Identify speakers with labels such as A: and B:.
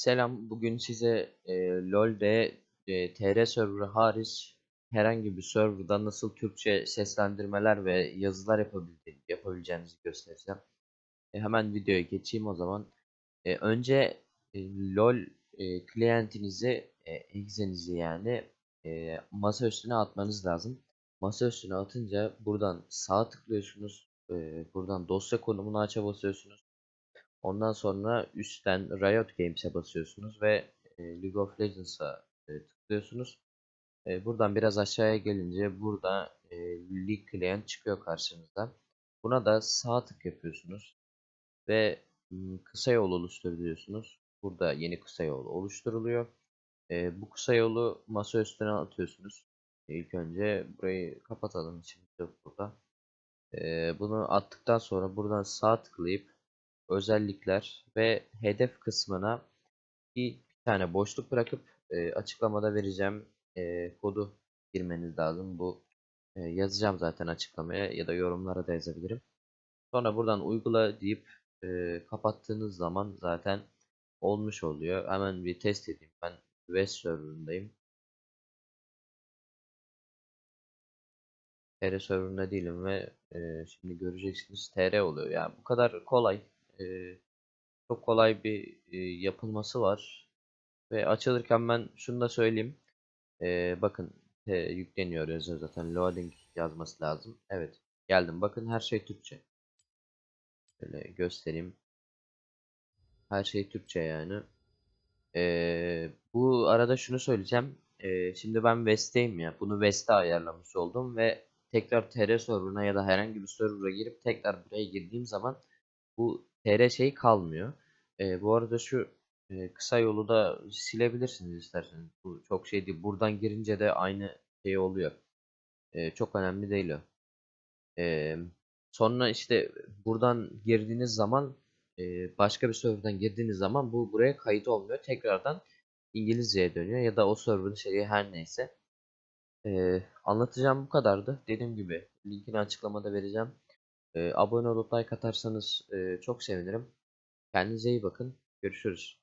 A: Selam, bugün size e, LoL'de e, TR serverı hariç herhangi bir serverda nasıl Türkçe seslendirmeler ve yazılar yapabildi, yapabileceğinizi göstereceğim. E, hemen videoya geçeyim o zaman. E, önce e, LoL e, klientinizi, e, exe'nizi yani e, masa üstüne atmanız lazım. Masa üstüne atınca buradan sağ tıklıyorsunuz. E, buradan dosya konumunu aça basıyorsunuz. Ondan sonra üstten Riot Games'e basıyorsunuz ve e, League of Legends'a e, tıklıyorsunuz. E, buradan biraz aşağıya gelince burada e, League Client çıkıyor karşınızda. Buna da sağ tık yapıyorsunuz ve kısa yol oluştur diyorsunuz. Burada yeni kısa yol oluşturuluyor. E, bu kısa yolu masa üstüne atıyorsunuz. İlk önce burayı kapatalım. Şimdi yok burada. E, bunu attıktan sonra buradan sağ tıklayıp özellikler ve hedef kısmına bir, bir tane boşluk bırakıp e, açıklamada vereceğim e, kodu girmeniz lazım. Bu e, yazacağım zaten açıklamaya ya da yorumlara da yazabilirim. Sonra buradan uygula deyip e, kapattığınız zaman zaten olmuş oluyor. Hemen bir test edeyim. Ben West serverındayım. TR serverında değilim ve e, şimdi göreceksiniz TR oluyor. Yani bu kadar kolay. E, çok kolay bir e, yapılması var. Ve açılırken ben şunu da söyleyeyim. E, bakın e, yükleniyor yazıyor zaten. Loading yazması lazım. Evet. Geldim. Bakın her şey Türkçe. Şöyle göstereyim. Her şey Türkçe yani. E, bu arada şunu söyleyeceğim. E, şimdi ben West'teyim ya. Bunu West'e ayarlamış oldum ve tekrar TR serverına ya da herhangi bir server'a girip tekrar buraya girdiğim zaman bu TR şey kalmıyor. E, bu arada şu e, kısa yolu da silebilirsiniz isterseniz. Bu çok şey değil. Buradan girince de aynı şey oluyor. E, çok önemli değil o. E, sonra işte buradan girdiğiniz zaman e, başka bir serverdan girdiğiniz zaman bu buraya kayıt olmuyor. Tekrardan İngilizceye dönüyor ya da o serverın şeyi her neyse. E, anlatacağım bu kadardı. Dediğim gibi linkini açıklamada vereceğim. Abone olup like atarsanız çok sevinirim. Kendinize iyi bakın. Görüşürüz.